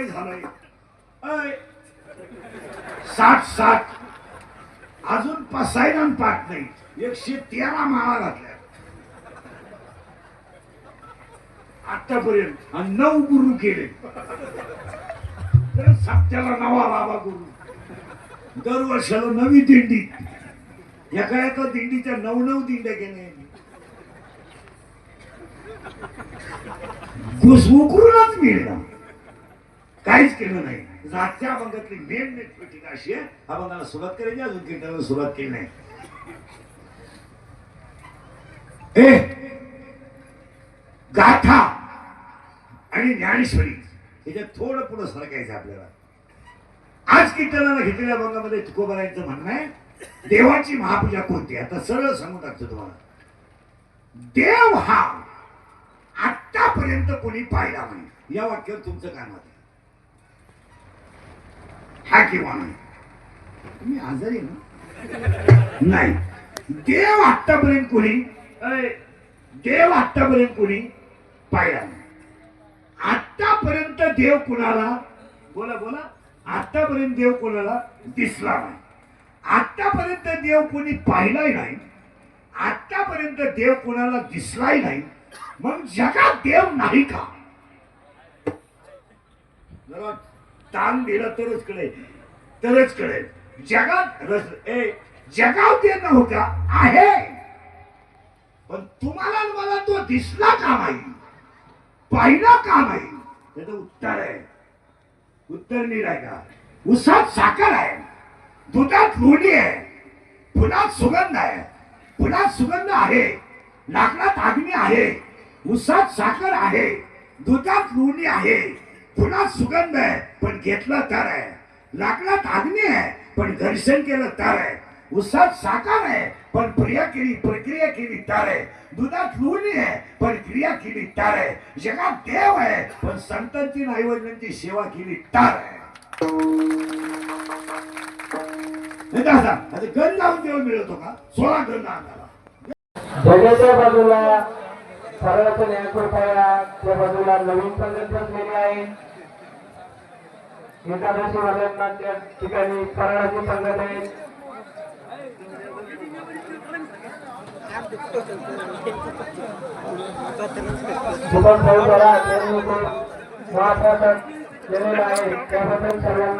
वय झालंय. अय, साठ साठ अजून पसायला पाठ नाही. एकशे तेरा माळा घातल्या. आतापर्यंत नऊ गुरु केले. तर सप्त्याला नवा बाबा गुरु. दरवर्षाला नवी दिंडी. एका एका दिंडीच्या नऊ नऊ दिंड्या केल्या घुसमुकरूनच मिळणार? काहीच केलं नाही. रातच्या अभंगातली मेन मेन पेटिंग अशी आहे अभंगाला सुरुवात करायची अजून कीर्तनाला सुरुवात केली नाही? ए गाथा आणि ज्ञानेश्वरी याच्यात थोडं पुढं सरकायचं आपल्याला. आज कीर्तनाला घेतलेल्या अभंगामध्ये तुकोबारायचं म्हणणं आहे देवाची महापूजा कोणती आहे? आता सरळ सांगून टाकतो तुम्हाला. देव हा आतापर्यंत कोणी पाहिला नाही. या वाक्यावर तुमचं काय मत आहे? हा किंवा नाही. तुम्ही आजारी ना? नाही. देव आत्तापर्यंत कोणी अय, देव आत्तापर्यंत कोणी पाहिला नाही. आत्तापर्यंत देव कुणाला बोला बोला. आतापर्यंत देव कोणाला दिसला नाही. आतापर्यंत देव कोणी पाहिलाही नाही. आतापर्यंत देव कोणाला दिसलाही नाही. मग जगात देव नाही का? ताण दिला तरच कळेल तरच कळेल. जगात रस ए जगाव ते नव्हता आहे. पण तुम्हाला मला तो दिसला का नाही? पाहिला का नाही? त्याचं उत्तर आहे. उत्तर नीट आहे का? उसात साखर आहे. दुधात लोणी आहे. फुलात सुगंध आहे. फुलात सुगंध आहे. लाकडात अग्नी आहे. उसात साखर आहे. दुधात लोणी आहे. पुन्हा सुगंध आहे पण घेतला तर आहे. लाकडात अग्नी आहे पण घर्षण केलं तर आहे. उसात साकार आहे पण प्रिया केली प्रक्रिया केली तर आहे. दुधात लोणी आहे पण क्रिया केली तर आहे. जगात देव आहे पण संतांची नाईवडिलांची सेवा केली तर आहे. नाही तर गण लावून देव मिळवतो का? सोळा गण अंगाला जगाच्या बाजूला. सरळच न्यायकृपया त्या बाजूला नवीन संगत बसलेली आहे. एकादशी वाल्यांना त्या ठिकाणी फराळाची संगत आहे. सुपन भाऊ महाप्रसाद केलेला आहे. त्याबद्दल सर्वांना